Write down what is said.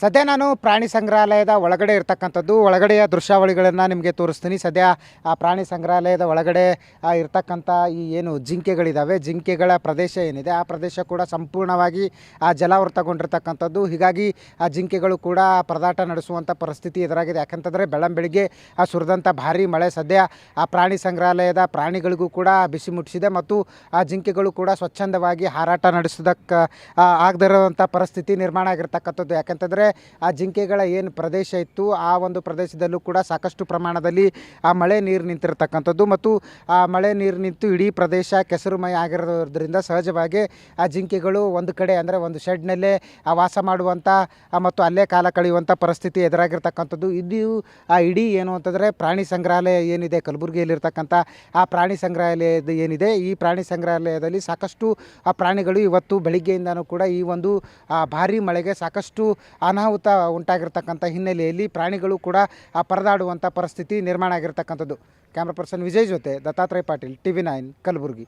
ಸದ್ಯ ನಾನು ಪ್ರಾಣಿ ಸಂಗ್ರಹಾಲಯದ ಒಳಗಡೆ ಇರ್ತಕ್ಕಂಥದ್ದು, ಒಳಗಡೆಯ ದೃಶ್ಯಾವಳಿಗಳನ್ನು ನಿಮಗೆ ತೋರಿಸ್ತೀನಿ. ಸದ್ಯ ಆ ಪ್ರಾಣಿ ಸಂಗ್ರಹಾಲಯದ ಒಳಗಡೆ ಇರತಕ್ಕಂಥ ಈ ಏನು ಜಿಂಕೆಗಳಿದ್ದಾವೆ ಜಿಂಕೆಗಳ ಪ್ರದೇಶ ಏನಿದೆ, ಆ ಪ್ರದೇಶ ಕೂಡ ಸಂಪೂರ್ಣವಾಗಿ, ಆ, ಜಲಾವೃತಗೊಂಡಿರ್ತಕ್ಕಂಥದ್ದು. ಹೀಗಾಗಿ ಆ ಜಿಂಕೆಗಳು ಕೂಡ ಪ್ರದಾಟ ನಡೆಸುವಂಥ ಪರಿಸ್ಥಿತಿ ಎದುರಾಗಿದೆ. ಯಾಕಂತಂದರೆ ಬೆಳಂಬೆಳಿಗ್ಗೆ ಆ ಸುರಿದಂಥ ಭಾರಿ ಮಳೆ ಸದ್ಯ ಆ ಪ್ರಾಣಿ ಸಂಗ್ರಹಾಲಯದ ಪ್ರಾಣಿಗಳಿಗೂ ಕೂಡ ಬಿಸಿ ಮುಟ್ಟಿಸಿದೆ ಮತ್ತು ಆ ಜಿಂಕೆಗಳು ಕೂಡ ಸ್ವಚ್ಛಂದವಾಗಿ ಹಾರಾಟ ನಡೆಸೋದಕ್ಕೆ ಆಗದಿರುವಂಥ ಪರಿಸ್ಥಿತಿ ನಿರ್ಮಾಣ ಆಗಿರ್ತಕ್ಕಂಥದ್ದು. ಯಾಕಂತಂದರೆ ಆ ಜಿಂಕೆಗಳ ಏನು ಪ್ರದೇಶ ಇತ್ತು, ಆ ಒಂದು ಪ್ರದೇಶದಲ್ಲೂ ಕೂಡ ಸಾಕಷ್ಟು ಪ್ರಮಾಣದಲ್ಲಿ ಆ ಮಳೆ ನೀರು ನಿಂತಿರ್ತಕ್ಕಂಥದ್ದು. ಮತ್ತು ಆ ಮಳೆ ನೀರು ನಿಂತು ಇಡೀ ಪ್ರದೇಶ ಕೆಸರುಮಯ ಆಗಿರೋದ್ರಿಂದ ಸಹಜವಾಗಿ ಆ ಜಿಂಕೆಗಳು ಒಂದು ಕಡೆ ಅಂದರೆ ಒಂದು ಶೆಡ್ನಲ್ಲೇ ಆ ವಾಸ ಮಾಡುವಂಥ ಮತ್ತು ಅಲ್ಲೇ ಕಾಲ ಕಳೆಯುವಂಥ ಪರಿಸ್ಥಿತಿ ಎದುರಾಗಿರ್ತಕ್ಕಂಥದ್ದು. ಇದು ಆ ಇಡೀ ಏನು ಅಂತಂದರೆ ಪ್ರಾಣಿ ಸಂಗ್ರಹಾಲಯ ಏನಿದೆ, ಕಲಬುರಗಿಯಲ್ಲಿರ್ತಕ್ಕಂಥ ಆ ಪ್ರಾಣಿ ಸಂಗ್ರಹಾಲಯದ ಏನಿದೆ, ಈ ಪ್ರಾಣಿ ಸಂಗ್ರಹಾಲಯದಲ್ಲಿ ಸಾಕಷ್ಟು ಆ ಪ್ರಾಣಿಗಳು ಇವತ್ತು ಬೆಳಿಗ್ಗೆಯಿಂದನೂ ಕೂಡ ಈ ಒಂದು ಭಾರಿ ಮಳೆಗೆ ಸಾಕಷ್ಟು ಅನಾಹುತ ಉಂಟಾಗಿರ್ತಕ್ಕಂಥ ಹಿನ್ನೆಲೆಯಲ್ಲಿ ಪ್ರಾಣಿಗಳು ಕೂಡ ಆ ಪರದಾಡುವಂಥ ಪರಿಸ್ಥಿತಿ ನಿರ್ಮಾಣ ಆಗಿರ್ತಕ್ಕಂಥದ್ದು. ಕ್ಯಾಮ್ರಾ ಪರ್ಸನ್ ವಿಜಯ್ ಜೊತೆ Dattatreya Patil T V nine, Kalaburagi.